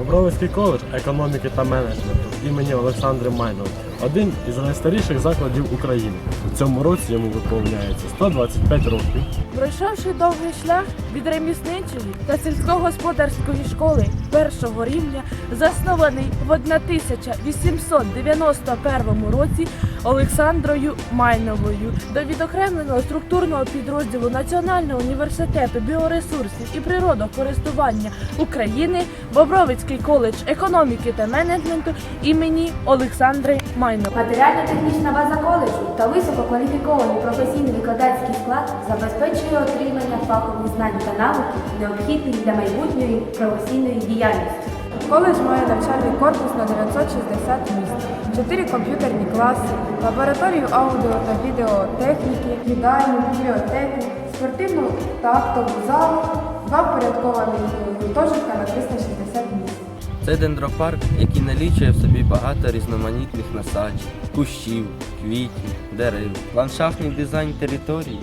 Бобровицький коледж економіки та менеджменту імені Олександри Майнової один із найстаріших закладів України. У цьому році йому виповняється 125 років. Пройшовши довгий шлях від ремісничої та сільськогосподарської школи першого рівня, заснований в 1891 році Олександрою Майновою до відокремленого структурного підрозділу Національного університету біоресурсів і природокористування України Бобровицький коледж економіки та менеджменту імені Олександри Майнової. Матеріально-технічна база коледжу та висококваліфікований професійний викладацький склад забезпечує отримання фахових знань та навиків, необхідних для майбутньої професійної діяльності. Коледж має навчальний корпус на 960 місць, 4 комп'ютерні класи, лабораторію аудіо та відеотехніки, їдальню, бібліотеку, спортивну та актову залу, два впорядковані гуртожитка на 360 місць. Це дендропарк, який налічує в собі багато різноманітних насаджень, кущів, квітів, дерев. Ландшафтний дизайн території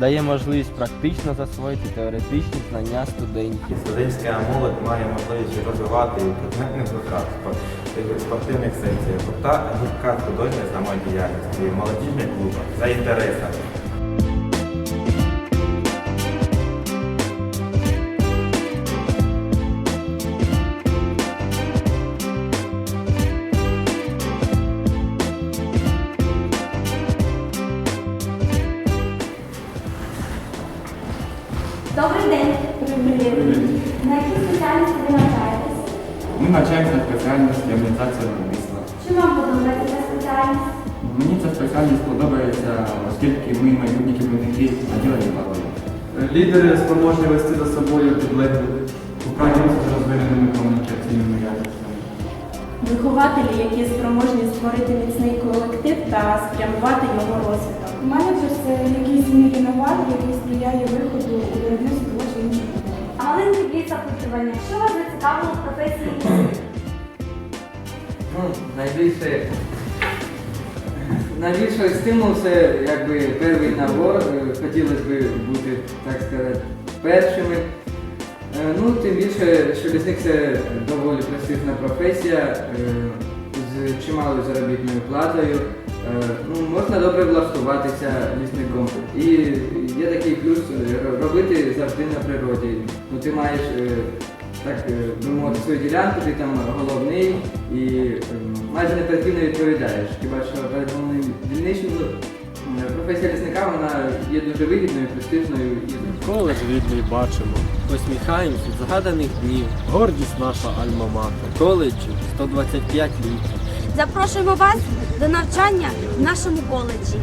дає можливість практично засвоїти теоретичні знання студентів. Студентська молодь має можливість розвивати предметних руках, спортивних секціях та гуртках художньої самодіяльності, молодіжних клубах за інтересами. Добрий день! На якій спеціальності ви навчаєтесь? Ми навчаємося на спеціальності організація виробництва. Чи вам подобається ця спеціальність? Мені ця спеціальність подобається, оскільки ми майбутні керівники наділені владою. Лідери спроможні вести за собою підлеглих, Управлінці з розвиненими комунікаційними якостями. Вихователі, які спроможні створити міцний колектив та спрямувати його розвиток. Менеджер це якийсь мірі новат, який сприяє виходу у виробництво чи іншого. А маленький бліц запитування. Що вас зацікавило в професії? Ну, найбільше, найбільший стимул це якби перший набор. Е, Хотілося б бути, так сказати, першими. Е, Ну, тим більше, що лісник це доволі престижна професія е, з чималою заробітною платою. Е, Ну, можна добре влаштуватися лісником. І є такий плюс е, робити завжди на природі. Ну, ти маєш е, так би мовити свою ділянку, ти там головний і майже неперспективно відповідаєш. Хіба що головним дільничним ну, професія лісника вона є дуже вигідною, престижною і Коледж рідний бачимо. Посміхаємось від згаданих днів. Гордість наша альма-матер. Коледжу 125 літ. Запрошуємо вас до навчання в нашому коледжі.